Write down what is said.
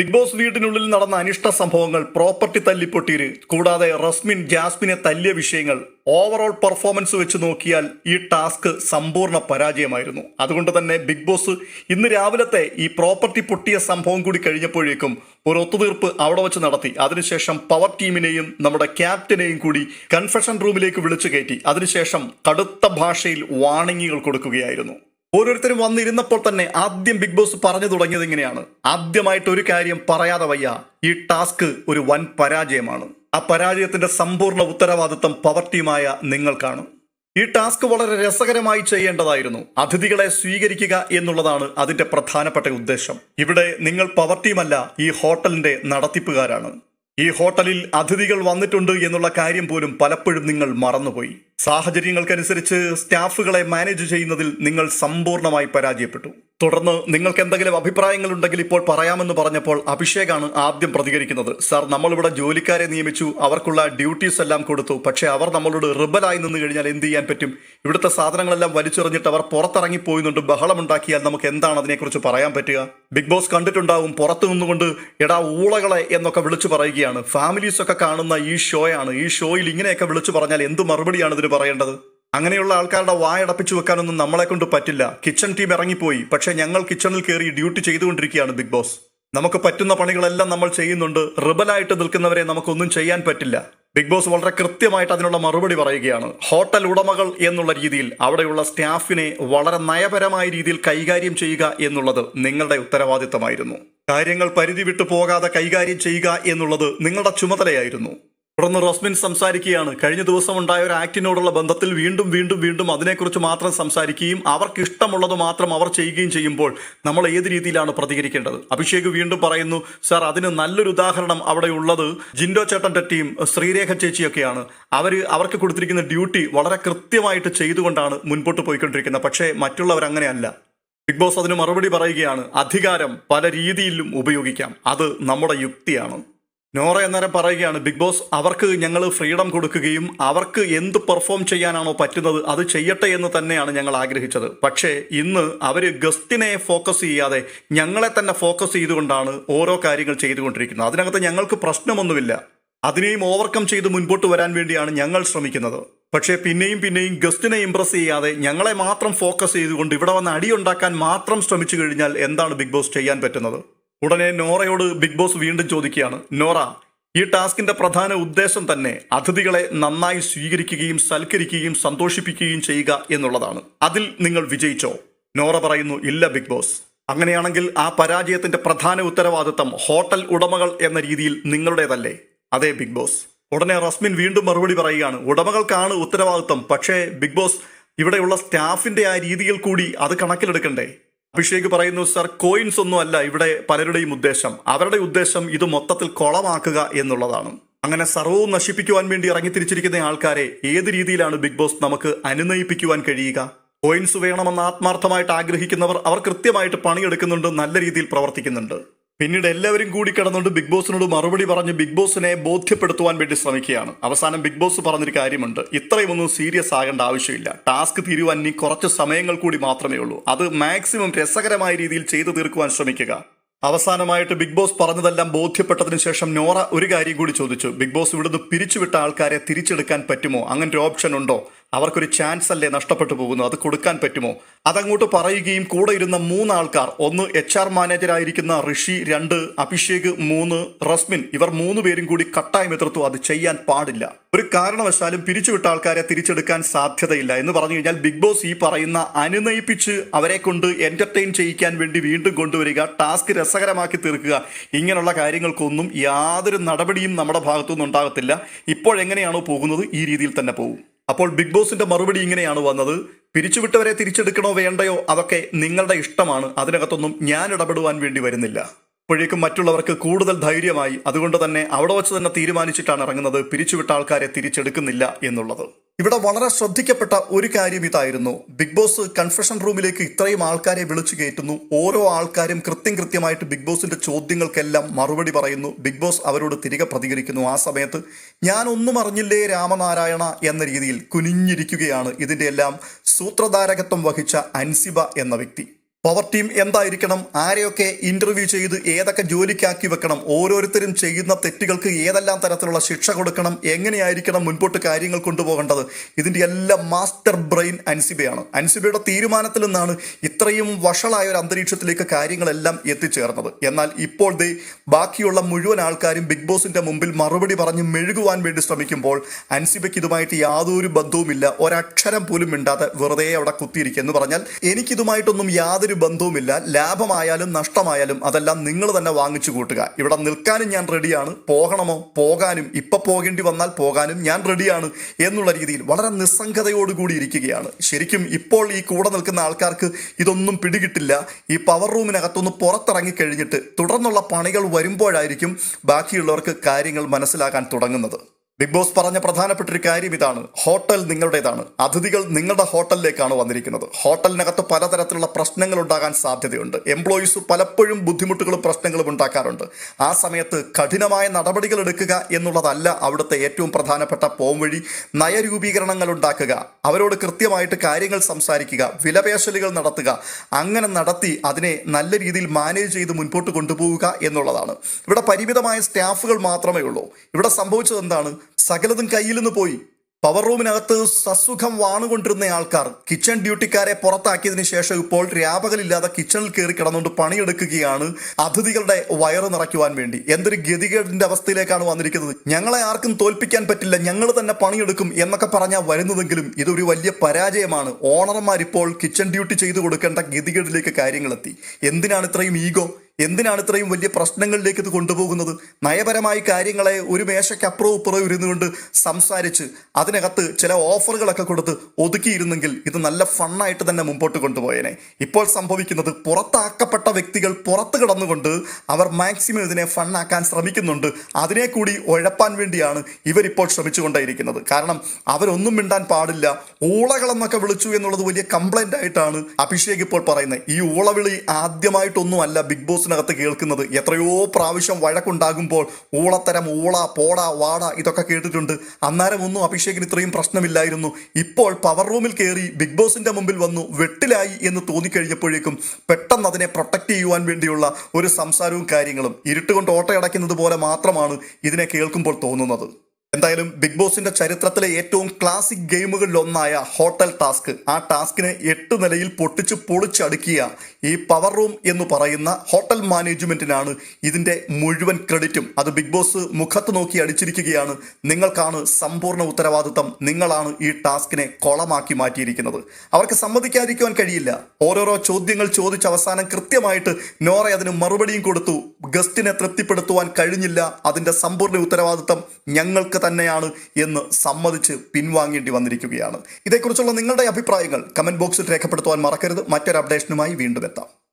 Big boss വീടിനുള്ളിൽ നടന്ന അനിഷ്ട സംഭവങ്ങൾ പ്രോപ്പർട്ടി തല്ലിപ്പൊട്ടീര് കൂടാതെ റസ്മിൻ ജാസ്മിനെ തല്ലിയ വിഷയങ്ങൾ ഓവറോൾ പെർഫോമൻസ് വെച്ച് നോക്കിയാൽ ഈ ടാസ്ക് സമ്പൂർണ പരാജയമായിരുന്നു. അതുകൊണ്ട് തന്നെ ബിഗ് ബോസ് ഇന്ന് രാവിലത്തെ ഈ പ്രോപ്പർട്ടി പൊട്ടിയ സംഭവം കൂടി കഴിഞ്ഞപ്പോഴേക്കും ഒരു ഒത്തുതീർപ്പ് അവിടെ വെച്ച് നടത്തി. അതിനുശേഷം പവർ ടീമിനെയും നമ്മുടെ ക്യാപ്റ്റനെയും കൂടി കൺഫെഷൻ റൂമിലേക്ക് വിളിച്ചു കയറ്റി. അതിനുശേഷം കടുത്ത ഭാഷയിൽ വാണിങ്ങുകൾ കൊടുക്കുകയായിരുന്നു. ഓരോരുത്തരും വന്നിരുന്നപ്പോൾ തന്നെ ആദ്യം ബിഗ് ബോസ് പറഞ്ഞു തുടങ്ങിയത് ഇങ്ങനെയാണ്. ആദ്യമായിട്ട് ഒരു കാര്യം പറയാതെ വയ്യ. ഈ ടാസ്ക് ഒരു വൻ പരാജയമാണ്. ആ പരാജയത്തിന്റെ സമ്പൂർണ ഉത്തരവാദിത്തം പവർ ടീമായ നിങ്ങൾക്കാണ് ഈ ടാസ്ക് വളരെ രസകരമായി ചെയ്യേണ്ടതായിരുന്നു. അതിഥികളെ സ്വീകരിക്കുക എന്നുള്ളതാണ് അതിന്റെ പ്രധാനപ്പെട്ട ഉദ്ദേശം. ഇവിടെ നിങ്ങൾ പവർ ടീമല്ല ഈ ഹോട്ടലിന്റെ നടത്തിപ്പുകാരാണ്. ഈ ഹോട്ടലിൽ അതിഥികൾ വന്നിട്ടുണ്ട് എന്നുള്ള കാര്യം പോലും പലപ്പോഴും നിങ്ങൾ മറന്നുപോയി. സാഹചര്യങ്ങൾക്കനുസരിച്ച് സ്റ്റാഫുകളെ മാനേജ് ചെയ്യുന്നതിൽ നിങ്ങൾ സമ്പൂർണമായി പരാജയപ്പെട്ടു. തുടർന്ന് നിങ്ങൾക്ക് എന്തെങ്കിലും അഭിപ്രായങ്ങൾ ഉണ്ടെങ്കിൽ ഇപ്പോൾ പറയാമെന്ന് പറഞ്ഞപ്പോൾ അഭിഷേകാണ് ആദ്യം പ്രതികരിക്കുന്നത്. സാർ നമ്മളിവിടെ ജോലിക്കാരെ നിയമിച്ചു അവർക്കുള്ള ഡ്യൂട്ടീസ് എല്ലാം കൊടുത്തു. പക്ഷേ അവർ നമ്മളോട് റിബലായി നിന്ന് കഴിഞ്ഞാൽ എന്ത് ചെയ്യാൻ പറ്റും? ഇവിടുത്തെ സാധനങ്ങളെല്ലാം വലിച്ചെറിഞ്ഞിട്ട് അവർ പുറത്തിറങ്ങി പോയിന്നുണ്ട്. ബഹളമുണ്ടാക്കിയാൽ നമുക്ക് എന്താണ് അതിനെക്കുറിച്ച് പറയാൻ പറ്റുക? ബിഗ് ബോസ് കണ്ടിട്ടുണ്ടാവും പുറത്തു നിന്നുകൊണ്ട് എടാ ഊളകളെ എന്നൊക്കെ വിളിച്ചു പറയുകയാണ്. ഫാമിലീസ് ഒക്കെ കാണുന്ന ഈ ഷോയാണ്. ഈ ഷോയിൽ ഇങ്ങനെയൊക്കെ വിളിച്ചു പറഞ്ഞാൽ എന്ത് മറുപടിയാണ് ഇതിന് പറയേണ്ടത്? അങ്ങനെയുള്ള ആൾക്കാരുടെ വായടപ്പിച്ചു വെക്കാനൊന്നും നമ്മളെ കൊണ്ട് പറ്റില്ല. കിച്ചൺ ടീം ഇറങ്ങിപ്പോയി. പക്ഷേ ഞങ്ങൾ കിച്ചണിൽ കയറി ഡ്യൂട്ടി ചെയ്തുകൊണ്ടിരിക്കുകയാണ് ബിഗ് ബോസ്. നമുക്ക് പറ്റുന്ന പണികളെല്ലാം നമ്മൾ ചെയ്യുന്നുണ്ട്. റിബലായിട്ട് നിൽക്കുന്നവരെ നമുക്കൊന്നും ചെയ്യാൻ പറ്റില്ല. ബിഗ് ബോസ് വളരെ കൃത്യമായിട്ട് അതിനുള്ള മറുപടി പറയുകയാണ്. ഹോട്ടൽ ഉടമകൾ എന്നുള്ള രീതിയിൽ അവിടെയുള്ള സ്റ്റാഫിനെ വളരെ നയപരമായ രീതിയിൽ കൈകാര്യം ചെയ്യുക എന്നുള്ളത് നിങ്ങളുടെ ഉത്തരവാദിത്തമായിരുന്നു. കാര്യങ്ങൾ പരിധി വിട്ടു പോകാതെ കൈകാര്യം ചെയ്യുക എന്നുള്ളത് നിങ്ങളുടെ ചുമതലയായിരുന്നു. തുടർന്ന് റോസ്മിൻ സംസാരിക്കുകയാണ്. കഴിഞ്ഞ ദിവസം ഉണ്ടായ ഒരു ആക്ടിനോടുള്ള ബന്ധത്തിൽ വീണ്ടും വീണ്ടും വീണ്ടും അതിനെക്കുറിച്ച് മാത്രം സംസാരിക്കുകയും അവർക്ക് ഇഷ്ടമുള്ളത് മാത്രം അവർ ചെയ്യുകയും ചെയ്യുമ്പോൾ നമ്മൾ ഏത് രീതിയിലാണ് പ്രതികരിക്കേണ്ടത്? അഭിഷേക് വീണ്ടും പറയുന്നു സാർ അതിന് നല്ലൊരു ഉദാഹരണം അവിടെ ഉള്ളത് ജിൻഡോ ചേട്ടന്റെ ടീം ശ്രീരേഖ ചേച്ചിയൊക്കെയാണ്. അവർ അവർക്ക് കൊടുത്തിരിക്കുന്ന ഡ്യൂട്ടി വളരെ കൃത്യമായിട്ട് ചെയ്തുകൊണ്ടാണ് മുൻപോട്ട് പോയിക്കൊണ്ടിരിക്കുന്നത്. പക്ഷേ മറ്റുള്ളവർ അങ്ങനെയല്ല. ബിഗ് ബോസ് അതിന് മറുപടി പറയുകയാണ് അധികാരം പല രീതിയിലും ഉപയോഗിക്കാം. അത് നമ്മുടെ യുക്തിയാണ്. നോറ എന്നേരം പറയുകയാണ് ബിഗ് ബോസ് അവർക്ക് ഞങ്ങൾ ഫ്രീഡം കൊടുക്കുകയും അവർക്ക് എന്ത് പെർഫോം ചെയ്യാനാണോ പറ്റുന്നത് അത് ചെയ്യട്ടെ എന്ന് തന്നെയാണ് ഞങ്ങൾ ആഗ്രഹിച്ചത്. പക്ഷേ ഇന്ന് അവർ ഗസ്റ്റിനെ ഫോക്കസ് ചെയ്യാതെ ഞങ്ങളെ തന്നെ ഫോക്കസ് ചെയ്തുകൊണ്ടാണ് ഓരോ കാര്യങ്ങൾ ചെയ്തുകൊണ്ടിരിക്കുന്നത്. അതിനകത്ത് ഞങ്ങൾക്ക് പ്രശ്നമൊന്നുമില്ല. അതിനെയും ഓവർകം ചെയ്ത് മുൻപോട്ട് വരാൻ വേണ്ടിയാണ് ഞങ്ങൾ ശ്രമിക്കുന്നത്. പക്ഷേ പിന്നെയും പിന്നെയും ഗസ്റ്റിനെ ഇംപ്രസ് ചെയ്യാതെ ഞങ്ങളെ മാത്രം ഫോക്കസ് ചെയ്തുകൊണ്ട് ഇവിടെ വന്ന് അടിയുണ്ടാക്കാൻ മാത്രം ശ്രമിച്ചു കഴിഞ്ഞാൽ എന്താണ് ബിഗ് ബോസ് ചെയ്യാൻ പറ്റുന്നത്? ഉടനെ നോറയോട് ബിഗ് ബോസ് വീണ്ടും ചോദിക്കുകയാണ്. നോറ ഈ ടാസ്കിന്റെ പ്രധാന ഉദ്ദേശം തന്നെ അതിഥികളെ നന്നായി സ്വീകരിക്കുകയും സൽക്കരിക്കുകയും സന്തോഷിപ്പിക്കുകയും ചെയ്യുക എന്നുള്ളതാണ്. അതിൽ നിങ്ങൾ വിജയിച്ചോ? നോറ പറയുന്നു ഇല്ല ബിഗ് ബോസ്. അങ്ങനെയാണെങ്കിൽ ആ പരാജയത്തിന്റെ പ്രധാന ഉത്തരവാദിത്തം ഹോട്ടൽ ഉടമകൾ എന്ന രീതിയിൽ നിങ്ങളുടേതല്ലേ? അതെ ബിഗ് ബോസ്. ഉടനെ റസ്മിൻ വീണ്ടും മറുപടി പറയുകയാണ് ഉടമകൾക്കാണ് ഉത്തരവാദിത്തം പക്ഷേ ബിഗ് ബോസ് ഇവിടെയുള്ള സ്റ്റാഫിന്റെ ആ രീതിയിൽ കൂടി അത് കണക്കിലെടുക്കണ്ടേ? അഭിഷേക് പറയുന്നു സർ കോയിൻസ് ഒന്നും അല്ല ഇവിടെ പലരുടെയും ഉദ്ദേശം. അവരുടെ ഉദ്ദേശം ഇത് മൊത്തത്തിൽ കൊളമാക്കുക എന്നുള്ളതാണ്. അങ്ങനെ സർവവും നശിപ്പിക്കുവാൻ വേണ്ടി ഇറങ്ങിത്തിരിച്ചിരിക്കുന്ന ആൾക്കാരെ ഏത് രീതിയിലാണ് ബിഗ് ബോസ് നമുക്ക് അനുനയിപ്പിക്കുവാൻ കഴിയുക? കോയിൻസ് വേണമെന്ന് ആത്മാർത്ഥമായിട്ട് ആഗ്രഹിക്കുന്നവർ അവർ കൃത്യമായിട്ട് പണിയെടുക്കുന്നുണ്ട് നല്ല രീതിയിൽ പ്രവർത്തിക്കുന്നുണ്ട്. പിന്നീട് എല്ലാവരും കൂടി കിടന്നുകൊണ്ട് ബിഗ് ബോസിനോട് മറുപടി പറഞ്ഞ് ബിഗ് ബോസിനെ ബോധ്യപ്പെടുത്തുവാൻ വേണ്ടി ശ്രമിക്കുകയാണ്. അവസാനം ബിഗ് ബോസ് പറഞ്ഞൊരു കാര്യമുണ്ട്. ഇത്രയും ഒന്നും സീരിയസ് ആകേണ്ട ആവശ്യമില്ല. ടാസ്ക് തീരുവാൻ ഇനി കുറച്ച് സമയങ്ങൾ കൂടി മാത്രമേ ഉള്ളൂ. അത് മാക്സിമം രസകരമായ രീതിയിൽ ചെയ്തു തീർക്കുവാൻ ശ്രമിക്കുക. അവസാനമായിട്ട് ബിഗ് ബോസ് പറഞ്ഞതെല്ലാം ബോധ്യപ്പെട്ടതിന് ശേഷം നോറ ഒരു കാര്യം കൂടി ചോദിച്ചു. ബിഗ് ബോസ് ഇവിടുന്ന് പിരിച്ചുവിട്ട ആൾക്കാരെ തിരിച്ചെടുക്കാൻ പറ്റുമോ? അങ്ങനെ ഒരു ഓപ്ഷൻ ഉണ്ടോ? അവർക്കൊരു ചാൻസ് അല്ലേ നഷ്ടപ്പെട്ടു പോകുന്നു? അത് കൊടുക്കാൻ പറ്റുമോ? അതങ്ങോട്ട് പറയുകയും കൂടെ ഇരുന്ന മൂന്ന് ആൾക്കാർ ഒന്ന് എച്ച് ആർ മാനേജർ ആയിരിക്കുന്ന ഋഷി രണ്ട് അഭിഷേക് മൂന്ന് റസ്മിൻ ഇവർ മൂന്ന് പേരും കൂടി കട്ടായം എതിർത്തു. അത് ചെയ്യാൻ പാടില്ല. ഒരു കാരണവശാലും പിരിച്ചുവിട്ട ആൾക്കാരെ തിരിച്ചെടുക്കാൻ സാധ്യതയില്ല എന്ന് പറഞ്ഞു കഴിഞ്ഞാൽ ബിഗ് ബോസ് ഈ പറയുന്ന അനുനയിപ്പിച്ച് അവരെ കൊണ്ട് എന്റർടൈൻ ചെയ്യിക്കാൻ വേണ്ടി വീണ്ടും കൊണ്ടുവരിക ടാസ്ക് രസകരമാക്കി തീർക്കുക ഇങ്ങനെയുള്ള കാര്യങ്ങൾക്കൊന്നും യാതൊരു നടപടിയും നമ്മുടെ ഭാഗത്തുനിന്ന് ഉണ്ടാകത്തില്ല ഇപ്പോഴെങ്ങനെയാണോ പോകുന്നത് ഈ രീതിയിൽ തന്നെ പോകും. അപ്പോൾ ബിഗ് ബോസിന്റെ മറുപടി ഇങ്ങനെയാണ് വന്നത്. പിരിച്ചുവിട്ടവരെ തിരിച്ചെടുക്കണോ വേണ്ടയോ അതൊക്കെ നിങ്ങളുടെ ഇഷ്ടമാണ്. അതിനകത്തൊന്നും ഞാൻ ഇടപെടുവാൻ വേണ്ടി വരുന്നില്ല. അപ്പോഴേക്കും മറ്റുള്ളവർക്ക് കൂടുതൽ ധൈര്യമായി. അതുകൊണ്ട് തന്നെ അവിടെ വെച്ച് തന്നെ തീരുമാനിച്ചിട്ടാണ് ഇറങ്ങുന്നത്. പിരിച്ചുവിട്ട ആൾക്കാരെ തിരിച്ചെടുക്കുന്നില്ല എന്നുള്ളത്. ഇവിടെ വളരെ ശ്രദ്ധിക്കപ്പെട്ട ഒരു കാര്യം ഇതായിരുന്നു. ബിഗ് ബോസ് കൺഫെഷൻ റൂമിലേക്ക് ഇത്രയും ആൾക്കാരെ വിളിച്ചു കയറ്റുന്നു. ഓരോ ആൾക്കാരും കൃത്യം കൃത്യമായിട്ട് ബിഗ് ബോസിന്റെ ചോദ്യങ്ങൾക്കെല്ലാം മറുപടി പറയുന്നു. ബിഗ് ബോസ് അവരോട് തിരികെ പ്രതികരിക്കുന്നു. ആ സമയത്ത് ഞാൻ ഒന്നും അറിഞ്ഞില്ലേ രാമനാരായണ എന്ന രീതിയിൽ കുനിഞ്ഞിരിക്കുകയാണ് ഇതിന്റെ എല്ലാം സൂത്രധാരകത്വം വഹിച്ച അൻസിബ എന്ന വ്യക്തി. പവർ ടീം എന്തായിരിക്കണം? ആരെയൊക്കെ ഇന്റർവ്യൂ ചെയ്ത് ഏതൊക്കെ ജോലിക്കാക്കി വെക്കണം? ഓരോരുത്തരും ചെയ്യുന്ന തെറ്റുകൾക്ക് ഏതെല്ലാം തരത്തിലുള്ള ശിക്ഷ കൊടുക്കണം? എങ്ങനെയായിരിക്കണം മുൻപോട്ട് കാര്യങ്ങൾ കൊണ്ടുപോകേണ്ടത്? ഇതിന്റെ എല്ലാം മാസ്റ്റർ ബ്രെയിൻ അൻസിബയാണ്. അൻസിബയുടെ തീരുമാനത്തിൽ നിന്നാണ് ഇത്രയും വഷളായ ഒരു അന്തരീക്ഷത്തിലേക്ക് കാര്യങ്ങളെല്ലാം എത്തിച്ചേർന്നത്. എന്നാൽ ഇപ്പോൾ ദേ ബാക്കിയുള്ള മുഴുവൻ ആൾക്കാരും ബിഗ് ബോസിന്റെ മുമ്പിൽ മറുപടി പറഞ്ഞ് മെഴുകുവാൻ വേണ്ടി ശ്രമിക്കുമ്പോൾ അൻസിബയ്ക്ക് ഇതുമായിട്ട് യാതൊരു ബന്ധവുമില്ല. ഒരക്ഷരം പോലും മിണ്ടാതെ വെറുതെ അവിടെ കുത്തിയിരിക്കുക എന്ന് പറഞ്ഞാൽ എനിക്കിതുമായിട്ടൊന്നും യാതൊരു ബന്ധവുമില്ല. ലാഭമായാലും നഷ്ടമായാലും അതെല്ലാം നിങ്ങൾ തന്നെ വാങ്ങിച്ചു കൂട്ടുക. ഇവിടെ നിൽക്കാനും ഞാൻ റെഡിയാണ്. പോകണമോ? പോകാനും. ഇപ്പൊ പോകേണ്ടി വന്നാൽ പോകാനും ഞാൻ റെഡിയാണ് എന്നുള്ള രീതിയിൽ വളരെ നിസ്സംഗതയോടുകൂടി ഇരിക്കുകയാണ്. ശരിക്കും ഇപ്പോൾ ഈ കൂടെ നിൽക്കുന്ന ആൾക്കാർക്ക് ഇതൊന്നും പിടികിട്ടില്ല. ഈ പവർ റൂമിനകത്തൊന്ന് പുറത്തിറങ്ങി കഴിഞ്ഞിട്ട് തുടർന്നുള്ള പണികൾ വരുമ്പോഴായിരിക്കും ബാക്കിയുള്ളവർക്ക് കാര്യങ്ങൾ മനസ്സിലാക്കാൻ തുടങ്ങുന്നത്. ബിഗ് ബോസ് പറഞ്ഞ പ്രധാനപ്പെട്ട ഒരു കാര്യം ഇതാണ്. ഹോട്ടൽ നിങ്ങളുടേതാണ്. അതിഥികൾ നിങ്ങളുടെ ഹോട്ടലിലേക്കാണ് വന്നിരിക്കുന്നത്. ഹോട്ടലിനകത്ത് പലതരത്തിലുള്ള പ്രശ്നങ്ങൾ ഉണ്ടാകാൻ സാധ്യതയുണ്ട്. എംപ്ലോയീസ് പലപ്പോഴും ബുദ്ധിമുട്ടുകളും പ്രശ്നങ്ങളും ഉണ്ടാക്കാറുണ്ട്. ആ സമയത്ത് കഠിനമായ നടപടികൾ എടുക്കുക എന്നുള്ളതല്ല അവിടുത്തെ ഏറ്റവും പ്രധാനപ്പെട്ട പോം വഴി. നയരൂപീകരണങ്ങൾ ഉണ്ടാക്കുക അവരോട് കൃത്യമായിട്ട് കാര്യങ്ങൾ സംസാരിക്കുക വിലപേശലുകൾ നടത്തുക അങ്ങനെ നടത്തി അതിനെ നല്ല രീതിയിൽ മാനേജ് ചെയ്ത് മുൻപോട്ട് കൊണ്ടുപോവുക എന്നുള്ളതാണ്. ഇവിടെ പരിമിതമായ സ്റ്റാഫുകൾ മാത്രമേ ഉള്ളൂ. ഇവിടെ സംഭവിച്ചത് എന്താണ്? സകലതും കയ്യിൽ നിന്ന് പോയി. പവർ റൂമിനകത്ത് സസുഖം വാണുകൊണ്ടിരുന്ന ആൾക്കാർ കിച്ചൺ ഡ്യൂട്ടിക്കാരെ പുറത്താക്കിയതിനു ശേഷം ഇപ്പോൾ രാപകലില്ലാതെ കിച്ചണിൽ കയറി കിടന്നുകൊണ്ട് പണിയെടുക്കുകയാണ് അതിഥികളുടെ വയറ് നിറയ്ക്കുവാൻ വേണ്ടി. എന്തൊരു ഗതികേടിന്റെ അവസ്ഥയിലേക്കാണ് വന്നിരിക്കുന്നത്. ഞങ്ങളെ ആർക്കും തോൽപ്പിക്കാൻ പറ്റില്ല. ഞങ്ങൾ തന്നെ പണിയെടുക്കും എന്നൊക്കെ പറഞ്ഞാൽ വരുന്നതെങ്കിലും ഇതൊരു വലിയ പരാജയമാണ്. ഓണർമാർ ഇപ്പോൾ കിച്ചൺ ഡ്യൂട്ടി ചെയ്തു കൊടുക്കേണ്ട ഗതികേടിലേക്ക് കാര്യങ്ങളെത്തി. എന്തിനാണ് ഇത്രയും ഈഗോ എന്തിനാണ് ഇത്രയും വലിയ പ്രശ്നങ്ങളിലേക്ക് ഇത് കൊണ്ടുപോകുന്നത്? നയപരമായ കാര്യങ്ങളെ ഒരു മേശയ്ക്കപ്പുറവും ഇപ്പുറവും ഇരുന്നുകൊണ്ട് സംസാരിച്ച് അതിനകത്ത് ചില ഓഫറുകളൊക്കെ കൊടുത്ത് ഒതുക്കിയിരുന്നെങ്കിൽ ഇത് നല്ല ഫണ്ണായിട്ട് തന്നെ മുമ്പോട്ട് കൊണ്ടുപോയേനെ. ഇപ്പോൾ സംഭവിക്കുന്നത് പുറത്താക്കപ്പെട്ട വ്യക്തികൾ പുറത്ത് കിടന്നുകൊണ്ട് അവർ മാക്സിമം ഇതിനെ ഫണ്ണാക്കാൻ ശ്രമിക്കുന്നുണ്ട്. അതിനെ കൂടി ഉഴപ്പാൻ വേണ്ടിയാണ് ഇവരിപ്പോൾ ശ്രമിച്ചുകൊണ്ടേയിരിക്കുന്നത്. കാരണം അവരൊന്നും മിണ്ടാൻ പാടില്ല. ഊളകളെന്നൊക്കെ വിളിച്ചു എന്നുള്ളത് വലിയ കംപ്ലൈന്റ് ആയിട്ടാണ് അഭിഷേക് ഇപ്പോൾ പറയുന്നത്. ഈ ഊളവിളി ആദ്യമായിട്ടൊന്നുമല്ല ബിഗ് ബോസിനകത്ത് കേൾക്കുന്നത്. എത്രയോ പ്രാവശ്യം വഴക്കുണ്ടാകുമ്പോൾ ഊളത്തരം ഊള പോട വാട ഇതൊക്കെ കേട്ടിട്ടുണ്ട്. അന്നേരം ഒന്നും അഭിഷേകിന് ഇത്രയും പ്രശ്നമില്ലായിരുന്നു. ഇപ്പോൾ പവർ റൂമിൽ കയറി ബിഗ് ബോസിന്റെ മുമ്പിൽ വന്നു വെട്ടിലായി എന്ന് തോന്നിക്കഴിഞ്ഞപ്പോഴേക്കും പെട്ടെന്ന് അതിനെ പ്രൊട്ടക്റ്റ് ചെയ്യുവാൻ വേണ്ടിയുള്ള ഒരു സംസാരവും കാര്യങ്ങളും ഇരുട്ടുകൊണ്ട് ഓട്ടയടയ്ക്കുന്നത് പോലെ മാത്രമാണ് ഇതിനെ കേൾക്കുമ്പോൾ തോന്നുന്നത്. എന്തായാലും ബിഗ് ബോസിന്റെ ചരിത്രത്തിലെ ഏറ്റവും ക്ലാസിക് ഗെയിമുകളിൽ ഒന്നായ ഹോട്ടൽ ടാസ്ക്. ആ ടാസ്കിനെ എട്ട് നിലയിൽ പൊട്ടിച്ച് പൊളിച്ചടുക്കിയ ഈ പവർ റൂം എന്ന് പറയുന്ന ഹോട്ടൽ മാനേജ്മെന്റിനാണ് ഇതിന്റെ മുഴുവൻ ക്രെഡിറ്റും. അത് ബിഗ് ബോസ് മുഖത്ത് നോക്കി അടിച്ചിരിക്കുകയാണ്. നിങ്ങൾക്കാണ് സമ്പൂർണ ഉത്തരവാദിത്തം. നിങ്ങളാണ് ഈ ടാസ്കിനെ കൊളമാക്കി മാറ്റിയിരിക്കുന്നത്. അവർക്ക് സമ്മതിക്കാതിരിക്കുവാൻ കഴിയില്ല. ഓരോരോ ചോദ്യങ്ങൾ ചോദിച്ച അവസാനം കൃത്യമായിട്ട് നോറ അതിന് മറുപടിയും കൊടുത്തു. ഗസ്റ്റിനെ തൃപ്തിപ്പെടുത്തുവാൻ കഴിഞ്ഞില്ല. അതിന്റെ സമ്പൂർണ ഉത്തരവാദിത്തം ഞങ്ങൾക്ക് തന്നെയാണ് എന്ന് സമ്മതിച്ച് പിൻവാങ്ങേണ്ടി വന്നിരിക്കുകയാണ്. ഇതേക്കുറിച്ചുള്ള നിങ്ങളുടെ അഭിപ്രായങ്ങൾ കമന്റ് ബോക്സിൽ രേഖപ്പെടുത്തുവാൻ മറക്കരുത്. മറ്റൊരു അപ്ഡേഷനുമായി വീണ്ടും എത്താം.